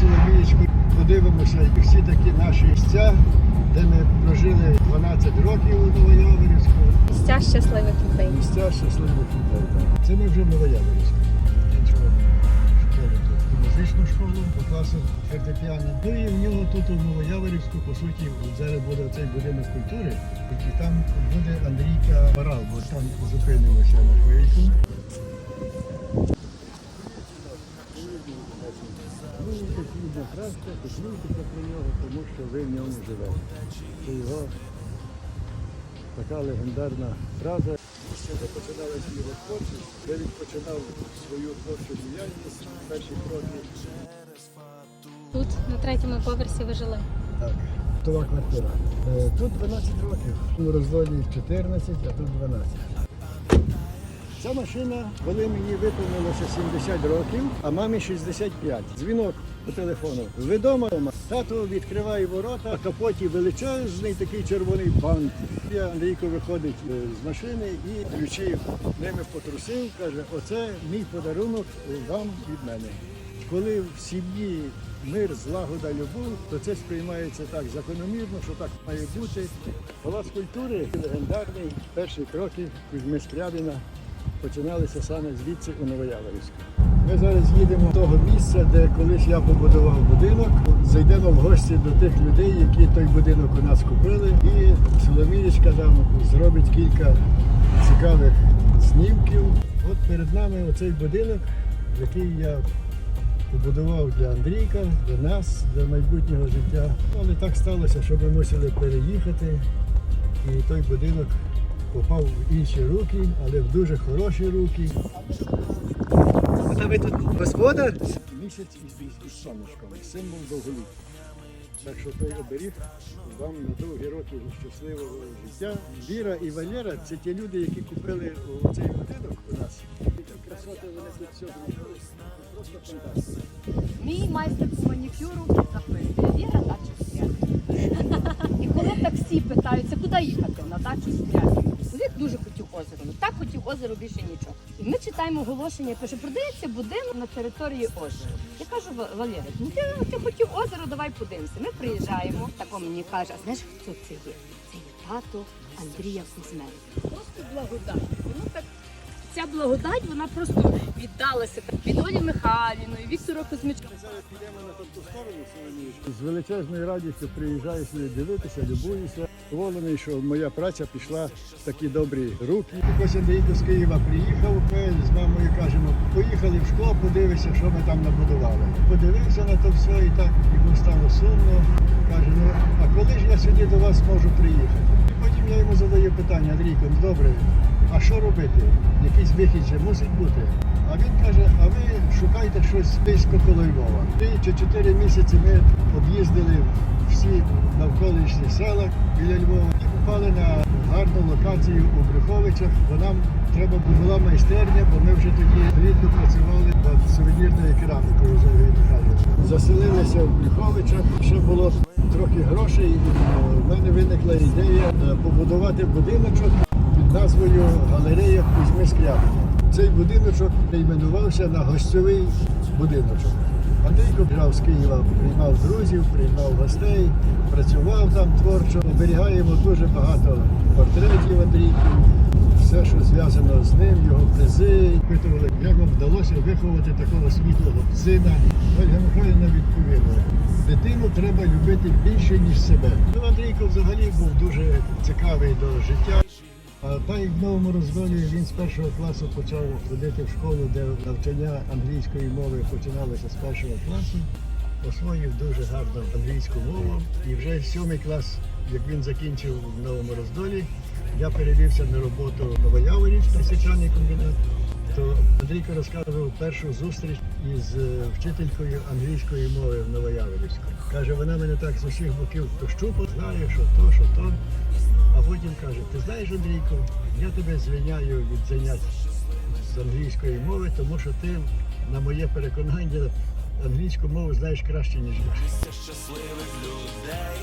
Соломієчку, подивимося і всі такі наші місця, де ми прожили 12 років у Новояворівську. Місця щасливих людей. Місця щасливих людей. так. Це ми вже в Новояворівську. Школи тут. Музичну школу по класу фортепіано. Ну і в нього тут у Новояворівську, по суті, зараз буде цей будинок культури, і там буде Андрійка Барал, бо там зупинимося на хвильку. Ну, потрібна краска, потрібна про нього, тому що ви в ньому живете. Це його така легендарна фраза. Де починали свою творчість, де він починав свою творчу діяльність, перші кроки. Тут на третьому поверсі ви жили. Так, това квартира. Е, Тут 12 років. У роздолі 14, а тут 12. Ця машина, коли мені виповнилося 70 років, а мамі 65. Дзвінок по телефону. Ви? Тато відкриває ворота, а капоті величезний такий червоний банк. Я Андрійко виходить е, з машини і ключі ними потрусив, каже, оце мій подарунок вам від мене. Коли в сім'ї мир, злагода, любов, то це сприймається так закономірно, що так має бути. Палац культури легендарний, перші кроки Кузьми Скрябіна починалися саме звідси у Новояворівську. Ми зараз їдемо до того місця, де колись я побудував будинок. Зайдемо в гості до тих людей, які той будинок у нас купили. І Соломієчка там зробить кілька цікавих знімків. От перед нами оцей будинок, який я побудував для Андрійка, для нас, для майбутнього життя. Але так сталося, що ми мусили переїхати. І той будинок попав в інші руки, але в дуже хороші руки. Та ви тут господар? Місяць із, сонечком, символ довголіття. Так що той оберіг вам на довгі роки щасливого життя. Віра і Валера це ті люди, які купили цей будинок у нас. Красоти вони тут все зробили. Просто фантастика. Мій майстер по манікюру запитує, Віра дача стряги. І таксі питаються, куди їхати? На дачу стряги. Чоловік дуже хотів озеро. Ну так хотів озеро більше нічого. І ми читаємо оголошення, пише, продається будинок на території озера. Я кажу, «Ва- Валера, ну ти, ти хотів озеро, давай подивимося. Ми приїжджаємо, так он мені каже, а знаєш, хто це є? Це є тато Андрія Кузьменка. Просто благодать. Воно так Ця благодать вона просто віддалася від Олі Михайліної, Соломієчку. З величезною радістю приїжджаю сюди дивитися, любуюся. Задоволений, що моя праця пішла в такі добрі руки. Ось Андрійко з Києва приїхав, ми з мамою кажемо, поїхали в школу, подивися, що ми там набудували. Подивився на то все і так йому стало сумно. Каже, ну а коли ж я сюди до вас можу приїхати? І потім я йому задаю питання, Андрійко, ну добре, а що робити? Якийсь вихід же мусить бути. А він каже, шукайте щось близько коло Львова. Три чи чотири місяці ми об'їздили всі навколишні села біля Львова і попали на гарну локацію у Брюховичах, бо нам треба була майстерня, бо ми вже тоді рідко працювали над сувенірною керамікою за Михайловичем. Заселилися в Брюховичах, ще було трохи грошей, і е, в мене виникла ідея е, побудувати будиночок під назвою Галерея Кузьми Скрябина. Цей будиночок іменувався на гостьовий будиночок. Андрійко брав з Києва, приймав друзів, приймав гостей, працював там творчо. Оберігаємо дуже багато портретів Андрійки, все, що зв'язано з ним, його призи. Питували, як вам вдалося виховати такого світлого сина. Ольга Михайлівна відповіла. Дитину треба любити більше, ніж себе. Ну, Андрійко взагалі був дуже цікавий до життя. А й в новому роздолі він з першого класу почав ходити в школу, де навчання англійської мови починалося з першого класу, освоїв дуже гарно англійську мову. І вже сьомий клас, як він закінчив в новому роздолі, я перевівся на роботу в Новояворівський січаний комбінат. То Андрійко розказував першу зустріч із е, вчителькою англійської мови в Новояворівську. Каже, вона мене так з усіх боків то щупала, знає, що то, що то. А потім каже, ти знаєш, Андрійко, я тебе звільняю від занять з англійської мови, тому що ти, на моє переконання, англійську мову знаєш краще, ніж я. щасливих людей.